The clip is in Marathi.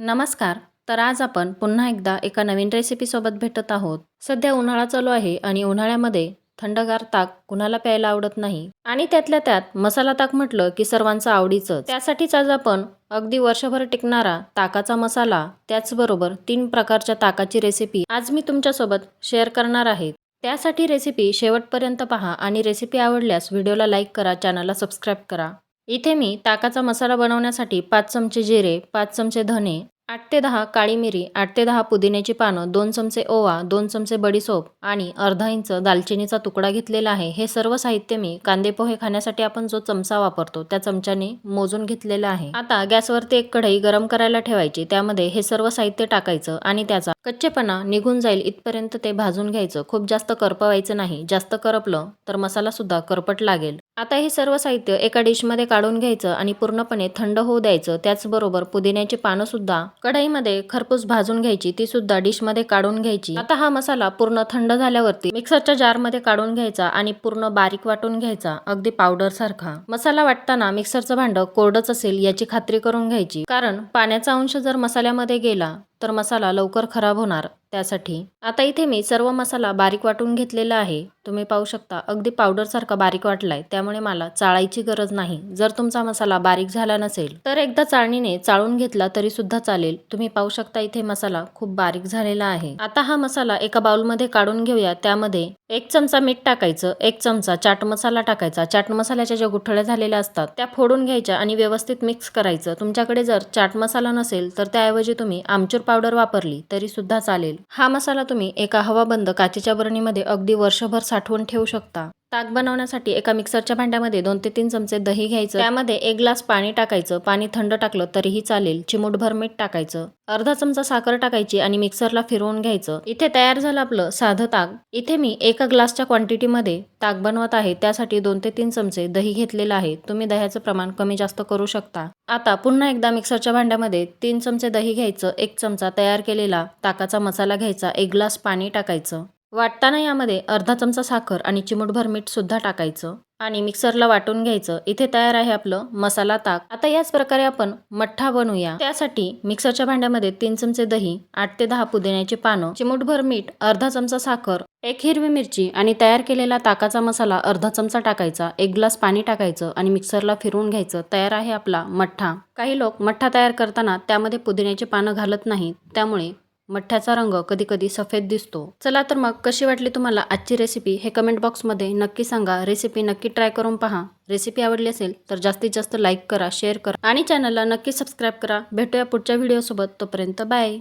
नमस्कार. तर आज आपण पुन्हा एकदा एका नवीन रेसिपीसोबत भेटत आहोत. सध्या उन्हाळा चालू आहे आणि उन्हाळ्यामध्ये थंडगार ताक कुणाला प्यायला आवडत नाही. आणि त्यातल्या त्यात मसाला ताक म्हटलं की सर्वांचं आवडीचं त्यासाठीच आज आपण अगदी वर्षभर टिकणारा ताकाचा मसाला त्याचबरोबर तीन प्रकारच्या ताकाची रेसिपी आज मी तुमच्यासोबत शेअर करणार आहे. त्यासाठी रेसिपी शेवटपर्यंत पहा आणि रेसिपी आवडल्यास व्हिडिओला लाईक करा चॅनलला सबस्क्राईब करा. इथे मी ताकाचा मसाला बनवण्यासाठी पाच चमचे जिरे पाच चमचे धने आठ ते दहा काळी मिरी आठ ते दहा पुदिन्याची पानं दोन चमचे ओवा दोन चमचे बडीसोप आणि अर्धा इंच दालचिनीचा तुकडा घेतलेला आहे. हे सर्व साहित्य मी कांदे पोहे खाण्यासाठी आपण जो चमचा वापरतो त्या चमच्याने मोजून घेतलेला आहे. आता गॅसवरती एक कढई गरम करायला ठेवायची. त्यामध्ये हे सर्व साहित्य टाकायचं आणि त्याचा कच्चेपणा निघून जाईल इथपर्यंत ते भाजून घ्यायचं. खूप जास्त करपवायचं नाही. जास्त करपलं तर मसाला सुद्धा करपट लागेल. आता हे सर्व साहित्य एका डिशमध्ये काढून घ्यायचं आणि पूर्णपणे थंड होऊ द्यायचं. त्याचबरोबर पुदिन्याची पानं सुद्धा कढईमध्ये खरपूस भाजून घ्यायची. ती सुद्धा डिशमध्ये काढून घ्यायची. आता हा मसाला पूर्ण थंड झाल्यावरती मिक्सरच्या जारमध्ये काढून घ्यायचा आणि पूर्ण बारीक वाटून घ्यायचा. अगदी पावडर सारखा. मसाला वाटताना मिक्सरचं भांडं कोरडच असेल याची खात्री करून घ्यायची. कारण पाण्याचा अंश जर मसाल्यामध्ये गेला तर मसाला लवकर खराब होणार. त्यासाठी. आता इथे मी सर्व मसाला बारीक वाटून घेतलेला आहे. तुम्ही पाहू शकता अगदी पावडरसारखा बारीक वाटलाय. त्यामुळे मला चाळायची गरज नाही. जर तुमचा मसाला बारीक झाला नसेल तर एकदा चाळणीने चाळून घेतला तरी सुद्धा चालेल. तुम्ही पाहू शकता इथे मसाला खूप बारीक झालेला आहे. आता हा मसाला एका बाउलमध्ये काढून घेऊया. त्यामध्ये एक चमचा मीठ टाकायचं एक चमचा चाट मसाला टाकायचा. चाट मसाल्याच्या ज्या गुठळ्या झालेल्या असतात त्या फोडून घ्यायच्या आणि व्यवस्थित मिक्स करायचं. तुमच्याकडे जर चाट मसाला नसेल तर त्याऐवजी तुम्ही आमचूर पावडर वापरली तरी सुद्धा चालेल. हा मसाला तुम्ही एका हवाबंद काचेच्या बरणीमध्ये अगदी वर्षभर साठवून ठेवू शकता. ताक बनवण्यासाठी एका मिक्सरच्या भांड्यामध्ये दोन ते तीन चमचे दही घ्यायचं. त्यामध्ये एक ग्लास पाणी टाकायचं. पाणी थंड टाकलं तरीही चालेल. चिमूटभर मीठ टाकायचं. अर्धा चमचा साखर टाकायची आणि मिक्सरला फिरवून घ्यायचं. इथे तयार झालं आपलं साधं ताक. इथे मी एका ग्लासच्या क्वांटिटीमध्ये ताक बनवत आहे. त्यासाठी दोन ते तीन चमचे दही घेतलेलं आहे. तुम्ही दह्याचं प्रमाण कमी जास्त करू शकता. आता पुन्हा एकदा मिक्सरच्या भांड्यामध्ये तीन चमचे दही घ्यायचं. एक चमचा तयार केलेला ताकाचा मसाला घ्यायचा. एक ग्लास पाणी टाकायचं. वाटताना यामध्ये अर्धा चमचा साखर आणि चिमूटभर मीठ सुद्धा टाकायचं आणि मिक्सरला वाटून घ्यायचं. इथे तयार आहे आपलं मसाला ताक. आता याच प्रकारे आपण मठ्ठा बनवूया. त्यासाठी मिक्सरच्या भांड्यामध्ये तीन चमचे दही आठ ते दहा पुदिन्याची पानं चिमूटभर मीठ अर्धा चमचा साखर एक हिरवी मिरची आणि तयार केलेला ताकाचा मसाला अर्धा चमचा टाकायचा एक ग्लास पाणी टाकायचं आणि मिक्सरला फिरवून घ्यायचं. तयार आहे आपला मठ्ठा. काही लोक मठ्ठा तयार करताना त्यामध्ये पुदिन्याची पानं घालत नाहीत. त्यामुळे मठ्ठ्याचा रंग कधी कधी सफेद दिसतो. चला तर मग कशी वाटली तुम्हाला आजची रेसिपी हे कमेंट बॉक्समध्ये नक्की सांगा. रेसिपी नक्की ट्राय करून पहा. रेसिपी आवडली असेल तर जास्तीत जास्त लाईक करा शेअर करा आणि चॅनलला नक्की सबस्क्राईब करा. भेटूया पुढच्या व्हिडिओसोबत तोपर्यंत बाय